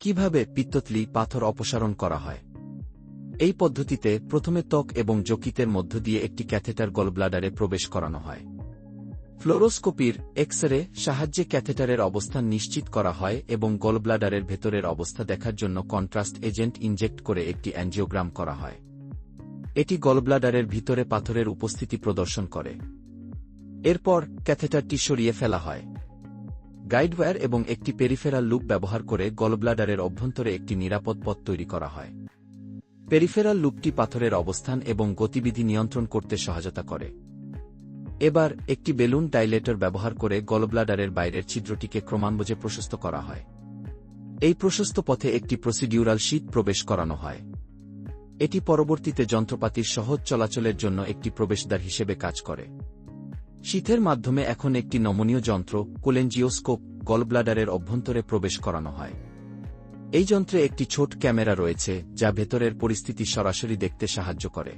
কীভাবে পিত্ততলি পাথর অপসারণ করা হয়? এই পদ্ধতিতে প্রথমে ত্বক এবং যকৃতের মধ্য দিয়ে একটি ক্যাথেটার গলব্লাডারে প্রবেশ করানো হয়। ফ্লোরোস্কোপির এক্স রে সাহায্যে ক্যাথেটারের অবস্থান নিশ্চিত করা হয় এবং গলব্লাডারের ভেতরের অবস্থা দেখার জন্য কন্ট্রাস্ট এজেন্ট ইনজেক্ট করে একটি অ্যাঞ্জিওগ্রাম করা হয়। এটি গলব্লাডারের ভিতরে পাথরের উপস্থিতি প্রদর্শন করে। এরপর ক্যাথেটারটি সরিয়ে ফেলা হয়। গাইডওয়্যার এবং একটি পেরিফেরাল লুপ ব্যবহার করে গলব্লাডারের অভ্যন্তরে একটি নিরাপদ পথ তৈরি করা হয়। পেরিফেরাল লুপটি পাথরের অবস্থান এবং গতিবিধি নিয়ন্ত্রণ করতে সহায়তা করে। এবার, একটি বেলুন ডাইলেটর ব্যবহার করে গলব্লাডারের বাইরের ছিদ্রটিকে ক্রমান্বজে প্রশস্ত করা হয়। এই প্রশস্ত পথে একটি প্রসিডিউরাল শীত প্রবেশ করানো হয়। এটি পরবর্তীতে যন্ত্রপাতির সহজ চলাচলের জন্য একটি প্রবেশদ্বার হিসেবে কাজ করে। শীতের মাধ্যমে এখন একটি নমনীয় যন্ত্র কোলেঞ্জিওস্কোপ গলব্লাডারের অভ্যন্তরে প্রবেশ করানো হয়। এই যন্ত্রে একটি ছোট ক্যামেরা রয়েছে, যা ভেতরের পরিস্থিতি সরাসরি দেখতে সাহায্য করে।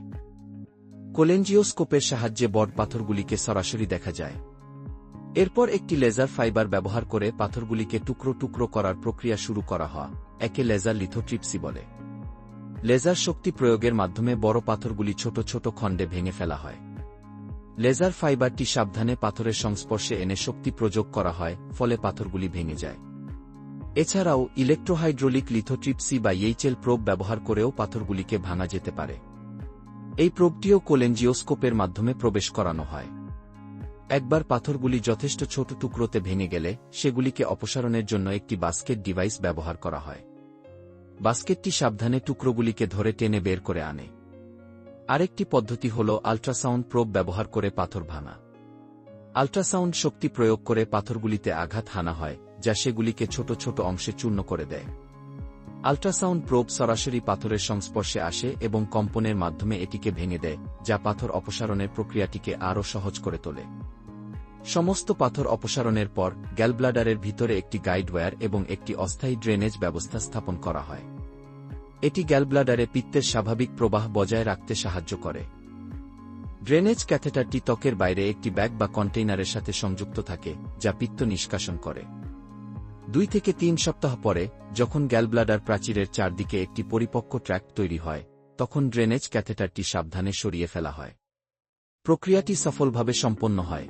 কোলেঞ্জিওস্কোপের সাহায্যে বড পাথরগুলিকে সরাসরি দেখা যায়। এরপর একটি লেজার ফাইবার ব্যবহার করে পাথরগুলিকে টুকরো টুকরো করার প্রক্রিয়া শুরু করা হয়, একে লেজার লিথোট্রিপসি বলে। লেজার শক্তি প্রয়োগের মাধ্যমে বড় পাথরগুলি ছোট ছোট খণ্ডে ভেঙে ফেলা হয়। লেজার ফাইবারটি সাবধানে পাথরের সংস্পর্শে এনে শক্তি প্রয়োগ করা হয়, ফলে পাথরগুলি ভেঙে যায়। এছাড়াও, ইলেকট্রোহাইড্রোলিক লিথোট্রিপসি বা এইচএল প্রোব ব্যবহার করেও পাথরগুলিকে ভাঙা যেতে পারে। এই প্রোবটিও কোলেঞ্জিওস্কোপের মাধ্যমে প্রবেশ করানো হয়। একবার পাথরগুলি যথেষ্ট ছোট টুকরোতে ভেঙে গেলে, সেগুলিকে অপসারণের জন্য একটি বাস্কেট ডিভাইস ব্যবহার করা হয়। বাস্কেটটি সাবধানে টুকরোগুলিকে ধরে টেনে বের করে আনে। আরেকটি পদ্ধতি হল আল্ট্রাসাউন্ড প্রোব ব্যবহার করে পাথর ভাঙা। আল্ট্রাসাউন্ড শক্তি প্রয়োগ করে পাথরগুলিতে আঘাত হানা হয়, যা সেগুলিকে ছোট ছোট অংশে চূর্ণ করে দেয়। আল্ট্রাসাউন্ড প্রোব সরাসরি পাথরের সংস্পর্শে আসে এবং কম্পনের মাধ্যমে এটিকে ভেঙে দেয়, যা পাথর অপসারণের প্রক্রিয়াটিকে আরও সহজ করে তোলে। সমস্ত পাথর অপসারণের পর গ্যালব্লাডারের ভিতরে একটি গাইডওয়্যার এবং একটি অস্থায়ী ড্রেনেজ ব্যবস্থা স্থাপন করা হয়। এটি গ্যালব্লাডারে পিত্তের স্বাভাবিক প্রবাহ বজায় রাখতে সাহায্য করে। ড্রেনেজ ক্যাথেটারটি ত্বকের বাইরে একটি ব্যাগ বা কন্টেইনারের সাথে সংযুক্ত থাকে, যা পিত্ত নিষ্কাশন করে। দুই থেকে তিন সপ্তাহ পরে, যখন গ্যালব্লাডার প্রাচীরের চারদিকে একটি পরিপক্ক ট্র্যাক তৈরি হয়, তখন ড্রেনেজ ক্যাথেটারটি সাবধানে সরিয়ে ফেলা হয়। প্রক্রিয়াটি সফলভাবে সম্পন্ন হয়।